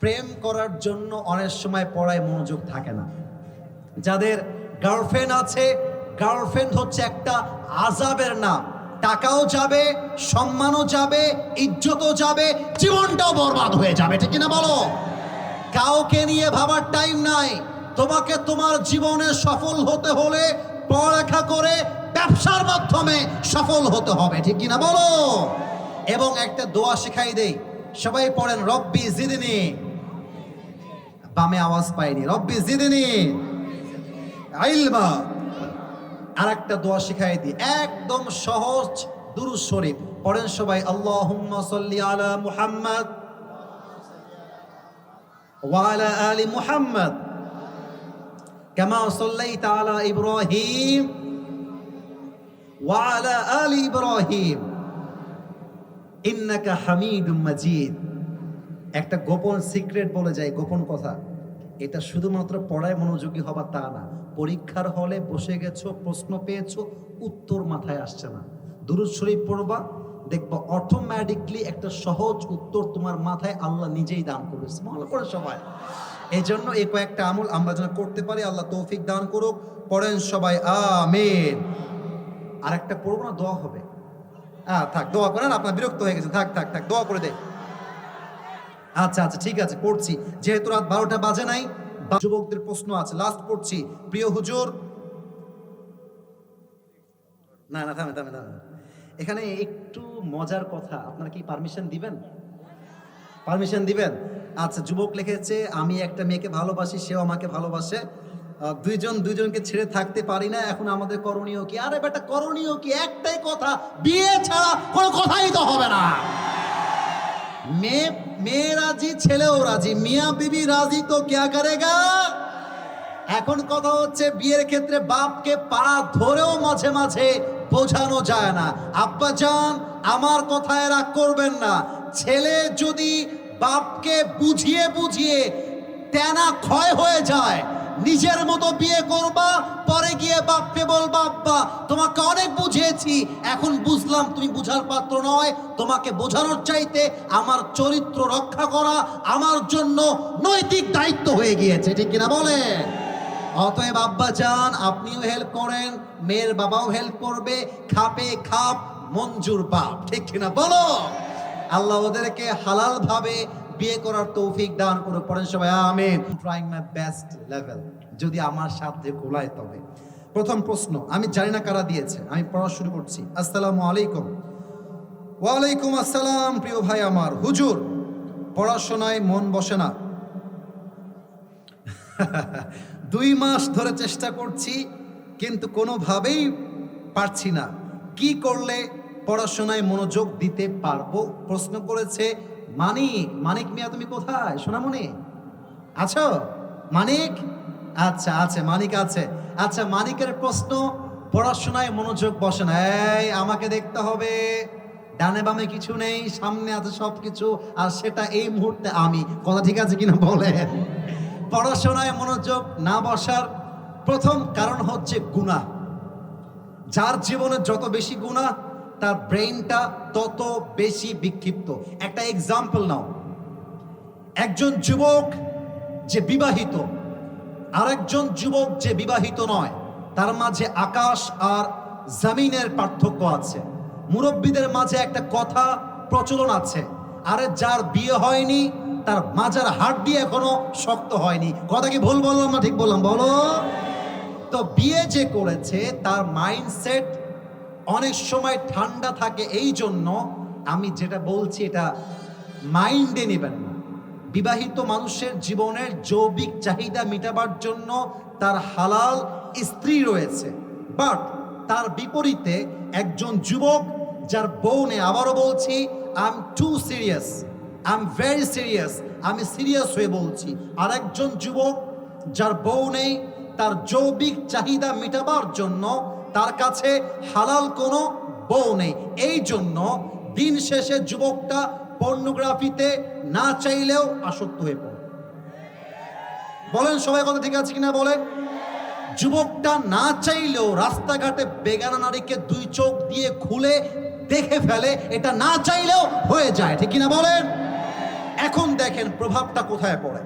প্রেম করার জন্য অনেক সময় পড়ায় মনোযোগ থাকে না। যাদের গার্লফ্রেন্ড আছে গার্লফ্রেন্ড হচ্ছে একটা আজাবের নাম। টাকাও যাবে, সম্মানও যাবে, ইজ্জতও যাবে, জীবনটাও বরবাদ হয়ে যাবে, ঠিক না বলো? কাউকে নিয়ে ভাবার টাইম নাই। তোমাকে তোমার জীবনে সফল হতে হলে পড়ালেখা করে ব্যবসার মাধ্যমে সফল হতে হবে, ঠিক কিনা বলো? এবং একটা দোয়া শেখাই দেই। সবাই পড়েন, রব্বি জিদিনী বামে আওয়াজ পাইনি। রব্বি জিদিনি। আইলমা। আর একটা দোয়া শিখাই দি একদম সহজ দুরুজ শরীফ। পড়েন সবাই, আল্লাহুম্মা সাল্লি আলা মুহাম্মদ ওয়া আলা আলি মুহাম্মদ কামা সাল্লাইতা আলা ইব্রাহিম ওয়া আলা আলি ইব্রাহিম ইন্নাকা হামিদুম মাজিদ। একটা গোপন সিক্রেট বলে যায়, গোপন কথা। এটা শুধুমাত্র পড়ায় মনোযোগী হবার তা না। পরীক্ষার হলে বসে গেছো, প্রশ্ন পেয়েছ, উত্তর মাথায় আসছে না। দুরুদ শরীফ পড়বা, দেখবা অটোমেটিকলি একটা সহজ উত্তর তোমার মাথায় আল্লাহ নিজেই দান করবে। স্মল করে সবাই। এই জন্য এই কয়েকটা আমল আমরা যেন করতে পারি, আল্লাহ তৌফিক দান করুক। পড়েন সবাই, আমিন। আর একটা পড়ব না, দোয়া হবে। হ্যাঁ থাক, দোয়া করেন, আপনার বিরক্ত হয়ে গেছে। থাক থাক থাক, দোয়া করে দে আচ্ছা আচ্ছা ঠিক আছে, পড়ছি। যেহেতু রাত বারোটা বাজে নাই যুবকদের প্রশ্ন আছে। লাস্ট পড়ছি। প্রিয় হুজুর, না না, থামে থামে থামে। এখানে একটু মজার কথা, আপনারা কি পারমিশন দিবেন? পারমিশন দিবেন? আচ্ছা যুবক লিখেছে, আমি একটা মেয়েকে ভালোবাসি, সেও আমাকে ভালোবাসে। দুইজন, দুইজনকে ছেড়ে থাকতে পারি না। এখন আমাদের করণীয় কি? আরে বেটা, করণীয় কি? একটাই কথা, বিয়ে ছাড়া কোনো কথাই তো হবে না। মেয়ে মেয়ে রাজি, ছেলেও রাজি। মিয়া বিবি রাজি তো ক্যা করেগা? এখন কথা হচ্ছে বিয়ের ক্ষেত্রে বাপকে পা ধরেও মাঝে মাঝে বোঝানো যায় না। আব্বা যান আমার কথায় রাগ করবেন না। ছেলে যদি বাপকে বুঝিয়ে বুঝিয়ে তেনা ক্ষয় হয়ে যায়, নিজের মতো বিয়ে করবা পরে গিয়ে বাপকে বলবা আব্বা, তোমাকে অনেক বুঝিয়েছি। এখন বুঝলাম তুমি বুঝার পাত্র নয়। তোমাকে বোঝানোর চাইতে আমার চরিত্র রক্ষা করা আমার জন্য নৈতিক দায়িত্ব হয়ে গিয়েছে। ঠিক কিনা বলেন অতএব আব্বা যান, আপনিও হেল্প করেন, মেয়ের বাবাও হেল্প করবে। খাপে খাপ, মঞ্জুর বাপ ঠিক কিনা বলো? আল্লাহ ওদেরকে হালাল ভাবে বিয়ে করার তৌফিক দান করে পড়েন সবাই, আমিন। ট্রাইং মাই বেস্ট লেভেল যদি আমার সাথে গোলায় তবে। প্রথম প্রশ্ন, আমি জানি না কারা দিয়েছে আমি পড়া শুরু করছি। আসসালামু আলাইকুম। ওয়ালাইকুম আসসালাম, প্রিয় ভাই আমার। হুজুর, পড়াশোনায় মন বসে না। দুই মাস ধরে চেষ্টা করছি, কিন্তু কোনোভাবেই পারছি না। কি করলে পড়াশোনায় মনোযোগ দিতে পারব? প্রশ্ন করেছে, মানিক। মানিক মিয়া, তুমি কোথায়? সোনামণি? আছো? মানিক? আচ্ছা আছে মানিক আছে। আচ্ছা মানিকের প্রশ্ন, পড়াশোনায় মনোযোগ বসে না। এই, আমাকে দেখতে হবে। ডানে বামে কিছু নেই, সামনে আছে সব কিছু আর সেটা এই মুহূর্তে আমি। কথা ঠিক আছে কিনা বলেন? পড়াশোনায় মনোযোগ না বসার প্রথম কারণ হচ্ছে গুণা। যার জীবনে যত বেশি গুণা, তার ব্রেইনটা তত বেশি বিক্ষিপ্ত। একটা এক্সাম্পল নাও। একজন যুবক যে বিবাহিত আরেকজন যুবক যে বিবাহিত নয়, তার মাঝে আকাশ আর জমিনের পার্থক্য আছে। মুরব্বীদের মাঝে একটা কথা প্রচলন আছে, আরে যার বিয়ে হয়নি, তার মাজার দিয়ে এখনও শক্ত হয়নি। কথা কি ভুল বললাম না ঠিক বললাম? বলো। তো বিয়ে যে করেছে, তার মাইন্ডসেট অনেক সময় ঠান্ডা থাকে এই জন্য আমি যেটা বলছি, এটা মাইন্ডে নেবেন না। বিবাহিত মানুষের জীবনের যৌবিক চাহিদা মেটাবার জন্য তার হালাল স্ত্রী রয়েছে। বাট তার বিপরীতে একজন যুবক যার বউ নেই। আবারও বলছি I am too serious I am very serious আমি সিরিয়াস হয়ে বলছি। আর একজন যুবক যার বউ নেই, তার যৌবিক চাহিদা মেটাবার জন্য তার কাছে হালাল কোনো বউ নেই। এই জন্য দিন শেষে যুবকটা পর্নোগ্রাফিতে না চাইলেও আসক্ত হয়ে পড়ে। বলেন সবাই কথা ঠিক আছে কিনা বলেন? যুবকটা না চাইলেও রাস্তাঘাটে বেগানা নারীকে দুই চোখ দিয়ে খুলে দেখে ফেলে, এটা না চাইলেও হয়ে যায়, ঠিক কিনা বলেন? এখন দেখেন প্রভাবটা কোথায় পড়ে।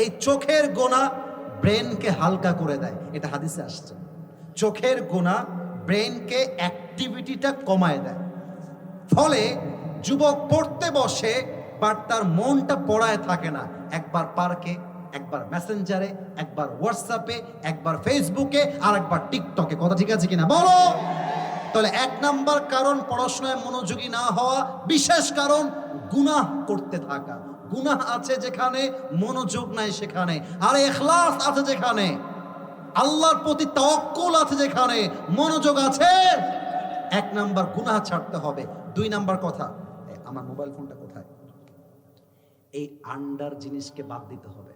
এই চোখের গোনা ব্রেনকে হালকা করে দেয়, এটা হাদিসে আসছে। চোখের গোনা ব্রেনকে অ্যাক্টিভিটিটা কমায় দেয়। ফলে যুবক পড়তে বসে বাট তার মনটা পড়ায় থাকে না। একবার পার্কে, একবার মেসেঞ্জারে, একবার হোয়াটসঅ্যাপে একবার ফেসবুকে আর একবার টিকটকে কথা ঠিক আছে কিনা? বলো! তাহলে এক নাম্বার কারণ পড়াশোনায় মনোযোগী না হওয়া, বিশেষ কারণ গুনাহ করতে থাকা। গুনাহ আছে যেখানে, মনোযোগ নাই সেখানে। আর এখলাস আছে যেখানে, আল্লাহর প্রতি তাওয়াক্কুল আছে যেখানে, মনোযোগ আছে। এক নাম্বার গুনাহ ছাড়তে হবে। দুই নাম্বার কথা আমার মোবাইল ফোনটা কোথায়? এই আন্ডার জিনিসকে বাদ দিতে হবে।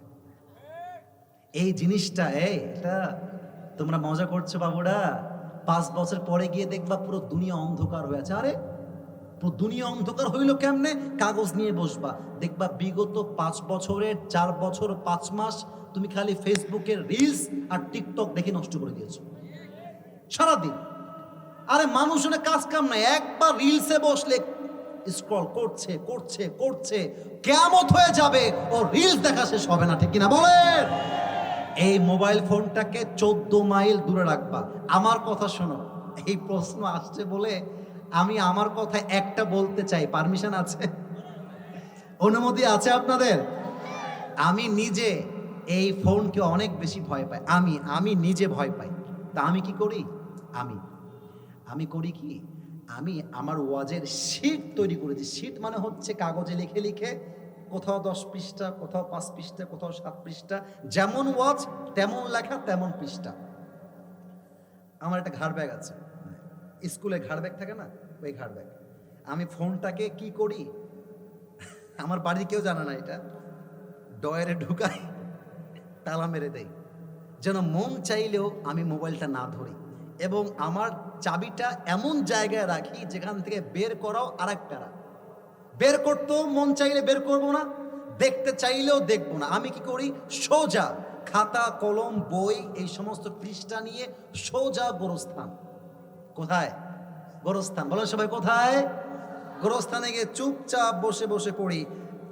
এই জিনিসটা এটা তোমরা মজা করছ বাবুরা। পাঁচ বছর পরে গিয়ে দেখবা পুরো দুনিয়া অন্ধকার হয়ে আছে। আরে, পুরো দুনিয়া অন্ধকার হইল কেমনে? কাগজ নিয়ে বসবা। দেখবা বিগত পাঁচ বছরের চার বছর পাঁচ মাস তুমি খালি ফেসবুকের রিলস আর টিকটক দেখে নষ্ট করে দিয়েছ। সারাদিন। আরে মানুষের কাজ কাম নাই। একবার রিলসে বসলে স্ক্রল করছে করছে করছে কেমত হয়ে যাবে, ও রিলস দেখা শেষ হবে না, ঠিক কিনা বলেন? এই মোবাইল ফোনটাকে চোদ্দ মাইল দূরে রাখবা। আমার কথা শোনো, এই প্রশ্ন আসছে বলে আমি আমার কথা একটা বলতে চাই পারমিশন আছে? অনুমতি আছে আপনাদের? আমি নিজে এই ফোনকে অনেক বেশি ভয় পাই, আমি আমি নিজে ভয় পাই। তা আমি কি করি? আমি। আমি করি কি? আমি আমার ওয়াজের শিট তৈরি করেছি। শিট মানে হচ্ছে কাগজে লিখে লিখে কোথাও দশ পৃষ্ঠা, কোথাও পাঁচ পৃষ্ঠা, কোথাও সাত পৃষ্ঠা, যেমন ওয়াজ তেমন লেখা, তেমন পৃষ্ঠা। আমার একটা ঘাড় ব্যাগ আছে। স্কুলে ঘাড় ব্যাগ থাকে না? ওই ঘাড় ব্যাগ। আমি ফোনটাকে কি করি? আমার বাড়ির কেউ জানে না এটা। ডয়ারে ঢুকাই, তালা মেরে দেই। যেন মন চাইলেও আমি মোবাইলটা না ধরি। এবং আমার চাবিটা এমন জায়গায় রাখি যেখান থেকে বের করাও আর এক প্যারা বের করতেও মন চাইলে বের করব না, দেখতে চাইলেও দেখব না। আমি কি করি? সোজা খাতা, কলম, বই এই সমস্ত পৃষ্ঠা নিয়ে সোজা গোরস্থান। কোথায়? গোরস্থান। বলো সবাই কোথায়? গোরস্থানে গিয়ে চুপচাপ বসে বসে পড়ি।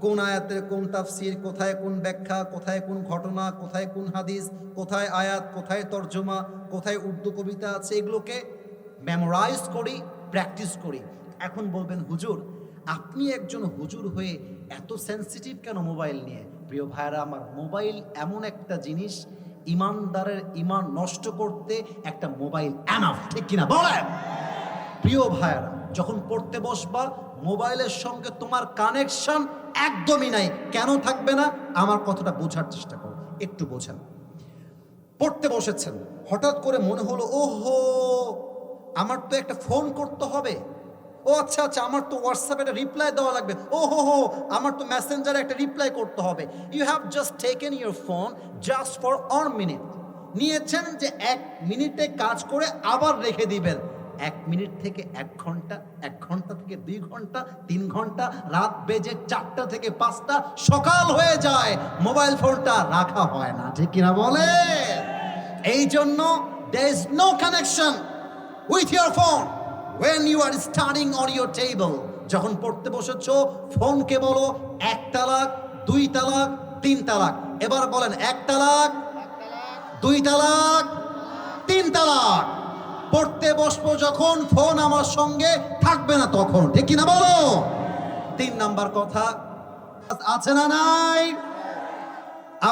কোন আয়াতের কোন তাফসির, কোথায় কোন ব্যাখ্যা, কোথায় কোন ঘটনা, কোথায় কোন হাদিস, কোথায় আয়াত, কোথায় তর্জমা, কোথায় উর্দু কবিতা আছে, এগুলোকে মেমোরাইজ করি প্র্যাকটিস করি। এখন বলবেন, হুজুর, আপনি একজন হুজুর হয়ে এত সেন্সিটিভ কেন মোবাইল নিয়ে? প্রিয় ভাইরা আমার মোবাইল এমন একটা জিনিস, ইমানদারের ইমান নষ্ট করতে একটা মোবাইল এনাফ ঠিক কিনা বলেন? প্রিয় ভাইয়ারা, যখন পড়তে বসবা মোবাইলের সঙ্গে তোমার কানেকশন একদমই নাই। কেন থাকবে না? আমার কথাটা বোঝার চেষ্টা করো। একটু বোঝান। পড়তে বসেছেন। হঠাৎ করে মনে হলো, ওহো, আমার তো একটা ফোন করতে হবে। ও আচ্ছা আচ্ছা আমার তো হোয়াটসঅ্যাপে একটা রিপ্লাই দেওয়া লাগবে। ও হো হো আমার তো মেসেঞ্জারে একটা রিপ্লাই করতে হবে। You have just taken your phone just for one minute নিয়েছেন যে এক মিনিটে কাজ করে আবার রেখে দিবেন। এক মিনিট থেকে এক ঘণ্টা এক ঘণ্টা থেকে দুই ঘণ্টা, তিন ঘণ্টা, রাত বেজে চারটা থেকে পাঁচটা সকাল হয়ে যায়। মোবাইল ফোনটা রাখা হয় না, ঠিক কিনা বলে? এই জন্য there is no connection with your phone when you are studying on your table. যখন পড়তে বসেছো, ফোনকে বলো, এক তালাক, দুই তালাক, তিন তালাক। এবার বলেন, এক তালাক, দুই তালাক, তিন তালাক। পড়তে বসবো যখন ফোন আমার সঙ্গে থাকবে না তখন। ঠিক কিনা বলো? তিন নাম্বার কথা, আছে না নাই?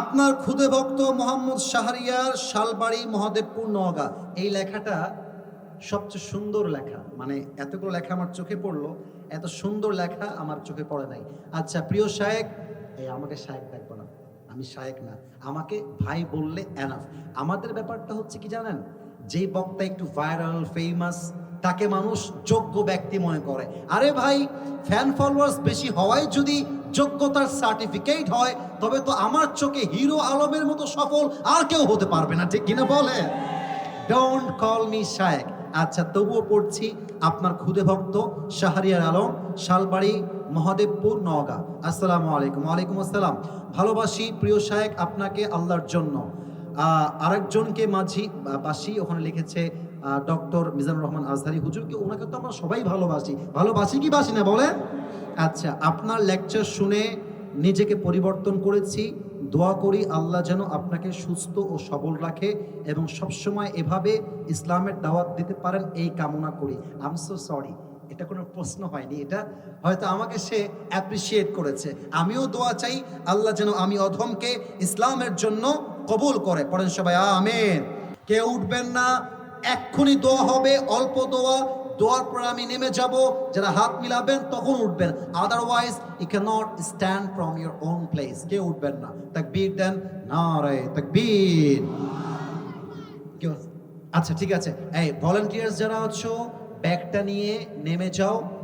আপনার খুদে ভক্ত মোহাম্মদ শাহরিয়ার শালবাড়ি মহাদেবপুর নগা এই লেখাটা সবচেয়ে সুন্দর লেখা। মানে এতগুলো লেখা আমার চোখে পড়ল, এত সুন্দর লেখা আমার চোখে পড়ে নাই। আচ্ছা প্রিয় শায়েক, এই আমাকে শায়েক ডাকবো না। আমি শায়েক না। আমাকে ভাই বললে এনাফ আমাদের ব্যাপারটা হচ্ছে কি জানেন? যেই বক্তা একটু ভাইরাল ফেমাস তাকে মানুষ যোগ্য ব্যক্তি মনে করে। আরে ভাই ফ্যান ফলোয়ার্স বেশি হওয়ায় যদি যোগ্যতার সার্টিফিকেট হয়, তবে তো আমার চোখে হিরো আলমের মতো সফল আর কেউ হতে পারবে না, ঠিক কিনা বলে ডোন্ট কল মি শায়েক আচ্ছা তবুও পড়ছি আপনার খুদে ভক্ত শাহরিয়ার আলম, শালবাড়ি, মহাদেবপুর, নওগাঁ। আসসালামু আলাইকুম। ওয়ালাইকুম আসসালাম। ভালোবাসি প্রিয় শায়েক আপনাকে আল্লাহর জন্য। আরেকজনকে মাঝি বাসি ওখানে লিখেছে ডক্টর মিজানুর রহমান আজহারি হুজুরকে ওনাকে তো আমরা সবাই ভালোবাসি। ভালোবাসি কি বাসি না বলে আচ্ছা আপনার লেকচার শুনে নিজেকে পরিবর্তন করেছি। দোয়া করি আল্লাহ যেন আপনাকে সুস্থ ও সবল রাখে এবং সবসময় এভাবে ইসলামের দাওয়াত দিতে পারেন, এই কামনা করি। আম সো সরি এটা কোনো প্রশ্ন হয়নি, এটা হয়তো আমাকে সে অ্যাপ্রিসিয়েট করেছে। আমিও দোয়া চাই, আল্লাহ যেন আমি অধমকে ইসলামের জন্য কবুল করে। পড়েন সবাই, আমেন। কেউ উঠবেন না, এক্ষুনি দোয়া হবে, অল্প দোয়া। দোয়ার পর আমি নেমে যাব, যারা হাত মিলাবেন তখন উঠবেন। Otherwise you can not stand from your own place কেউ উঠবেন না। তাকবীর দেন না রে তাকবীর আচ্ছা ঠিক আছে। এই ভলেন্টিয়ার্স যারা আছো, ব্যাগটা নিয়ে নেমে যাও।